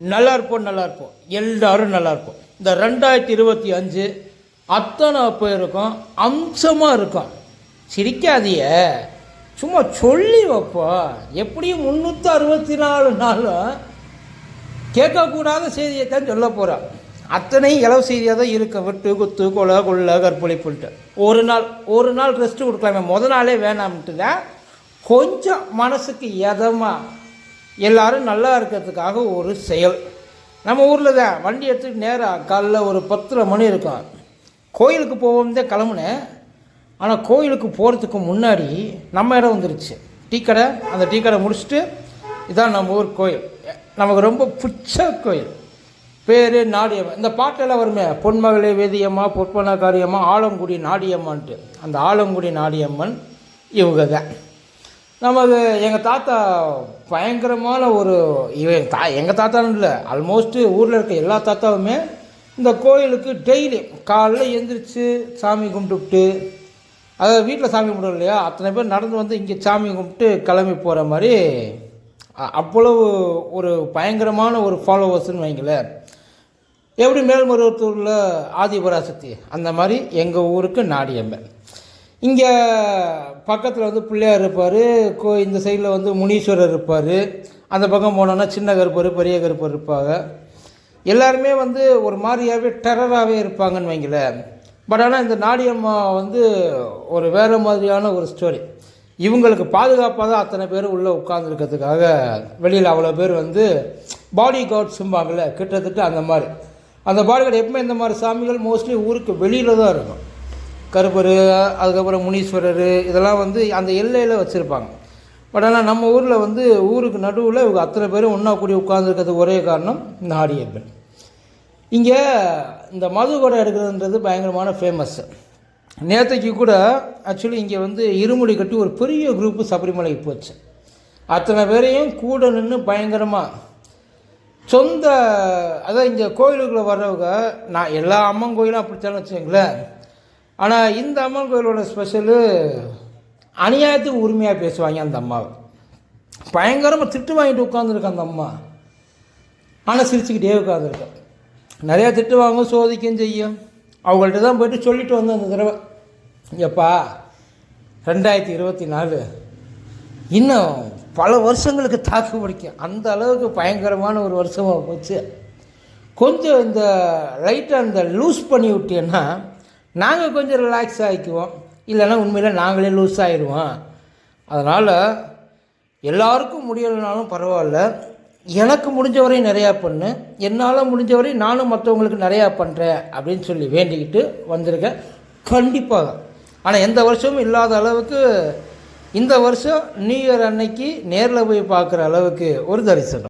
நல்லா இருப்போம் நல்லா இருப்போம் எல்லாரும் நல்லா இருப்போம் இந்த ரெண்டாயிரத்தி இருபத்தி அஞ்சு அத்தனை பேருக்கும் அம்சமாக இருக்கும். சிரிக்காதிய சும்மா சொல்லி வைப்போம். எப்படியும் முந்நூற்றி அறுபத்தி நாலு நாளும் கேட்கக்கூடாத செய்தியை தான் சொல்ல போகிறோம் அத்தனை இளவு செய்தியாக தான் இருக்க. விட்டு குத்து கொலை கொள்ள கற்பழிப்புன்ட்டு. ஒரு நாள் ஒரு நாள் ரெஸ்ட் கொடுக்கலாமே. முத நாளே வேணாம்ட்டு தான் கொஞ்சம் மனசுக்கு எதமாக எல்லாரும் நல்லா இருக்கிறதுக்காக ஒரு செயல். நம்ம ஊரில் தான் வண்டி எடுத்துட்டு நேராக காலைல ஒரு பத்தரை மணி இருக்கும். கோயிலுக்கு போவோம் கிளம்புனேன். ஆனால் கோயிலுக்கு போகிறதுக்கு முன்னாடி நம்ம இடம் வந்துருச்சு. டீ கடை அந்த டீ கடை முடிச்சுட்டு இதான் நம்ம ஊர் கோயில். நமக்கு ரொம்ப பிடிச்ச கோயில். பேர் நாடியம்மன். இந்த பாட்டெல்லாம் வருமே பொன்மகளே வேதியம்மா பொற்பன காரியம்மா ஆலங்குடி நாடியம்மான்ட்டு. அந்த ஆலங்குடி நாடியம்மன் இவங்க தான் நமது எங்கள் தாத்தா பயங்கரமான ஒரு இவன் தா எங்கள் தாத்தான்னு இல்லை ஆல்மோஸ்ட்டு ஊரில் இருக்க எல்லா தாத்தாவுமே இந்த கோயிலுக்கு டெய்லி காலைல எழுந்திரிச்சு சாமி கும்பிட்டுவிட்டு அதாவது வீட்டில் சாமி கும்பிடுவோம் இல்லையா அத்தனை பேர் நடந்து வந்து இங்கே சாமி கும்பிட்டு கிளம்பி போகிற மாதிரி அவ்வளவு ஒரு பயங்கரமான ஒரு ஃபாலோவர்ஸ்னு வைங்களேன். எப்படி மேல்மருவத்தூரில் ஆதிபராசக்தி? அந்த மாதிரி எங்கள் ஊருக்கு நாடியம்மன். இங்கே பக்கத்தில் வந்து பிள்ளையார் இருப்பார் கோ இந்த சைடில் வந்து முனீஸ்வரர் இருப்பார். அந்த பக்கம் போனோன்னா சின்ன கருப்பர் பெரிய கருப்பர் இருப்பாங்க. எல்லாருமே வந்து ஒரு மாதிரியாகவே டெரராகவே இருப்பாங்கன்னு வைங்களேன். பட் ஆனால் இந்த நாடியம்மா வந்து ஒரு வேறு மாதிரியான ஒரு ஸ்டோரி இவங்களுக்கு பாதுகாப்பாக தான் அத்தனை பேர் உள்ளே உட்காந்துருக்கிறதுக்காக வெளியில் அவ்வளோ பேர் வந்து பாடி கார்ட்ஸும்பாங்கள்ல கிட்டத்தட்ட அந்த மாதிரி. அந்த பாடி கார்டு எப்பவுமே இந்த மாதிரி சாமிகள் மோஸ்ட்லி ஊருக்கு வெளியில் தான் இருக்கும். கருப்பர் அதுக்கப்புறம் முனீஸ்வரர் இதெல்லாம் வந்து அந்த எல்லையில் வச்சுருப்பாங்க. பட் ஆனால் நம்ம ஊரில் வந்து ஊருக்கு நடுவில் இவங்க அத்தனை பேரும் ஒன்றா கூடி உட்காந்துருக்கிறது ஒரே காரணம் இந்த ஆடியப்பன் இங்கே இந்த மது கொடை எடுக்கிறதுன்றது பயங்கரமான ஃபேமஸ் நேற்றைக்கு கூட ஆக்சுவலி இங்கே வந்து இருமுடி கட்டி ஒரு பெரிய குரூப்பு சபரிமலைக்கு போச்சு. அத்தனை பேரையும் கூட நின்று பயங்கரமாக சொந்த அதான் இங்கே கோயிலுக்குள்ளே வர்றவங்க நான் எல்லா அம்மன் கோயிலும் அப்படித்தானே வச்சுங்களேன் ஆனால் இந்த அம்மன் கோயிலோட ஸ்பெஷலு அநியாயத்துக்கு உரிமையாக பேசுவாங்க அந்த அம்மாவை. பயங்கரமாக திட்டு வாங்கிட்டு உட்காந்துருக்கு அந்த அம்மா. ஆனால் சிரிச்சுக்கிட்டே உட்காந்துருக்கேன் நிறையா திட்டு வாங்க சோதிக்கும் செய்யும். அவங்கள்ட்ட தான் போயிட்டு சொல்லிட்டு வந்தேன் அந்த தடவை. எப்பா ரெண்டாயிரத்தி இருபத்தி நாலு இன்னும் பல வருஷங்களுக்கு தாக்கு பிடிக்கும். அந்த அளவுக்கு பயங்கரமான ஒரு வருஷமாக போச்சு. கொஞ்சம் இந்த லைட்டை அந்த லூஸ் பண்ணி விட்டேன்னா நாங்கள் கொஞ்சம் ரிலாக்ஸ் ஆகிக்குவோம் இல்லைன்னா உண்மையில் நாங்களே லூஸ் ஆகிடுவோம் அதனால் எல்லாருக்கும் முடியலைனாலும் பரவாயில்ல. எனக்கு முடிஞ்ச வரையும் நிறையா பண்ணு. என்னால் முடிஞ்ச வரையும் நானும் மற்றவங்களுக்கு நிறையா பண்ணுறேன் அப்படின்னு சொல்லி வேண்டிக்கிட்டு வந்திருக்கேன். கண்டிப்பாக ஆனால் எந்த வருஷமும் இல்லாத அளவுக்கு இந்த வருஷம் நியூ இயர் அன்னைக்கு நேரில் போய் பார்க்குற அளவுக்கு ஒரு தரிசனம்.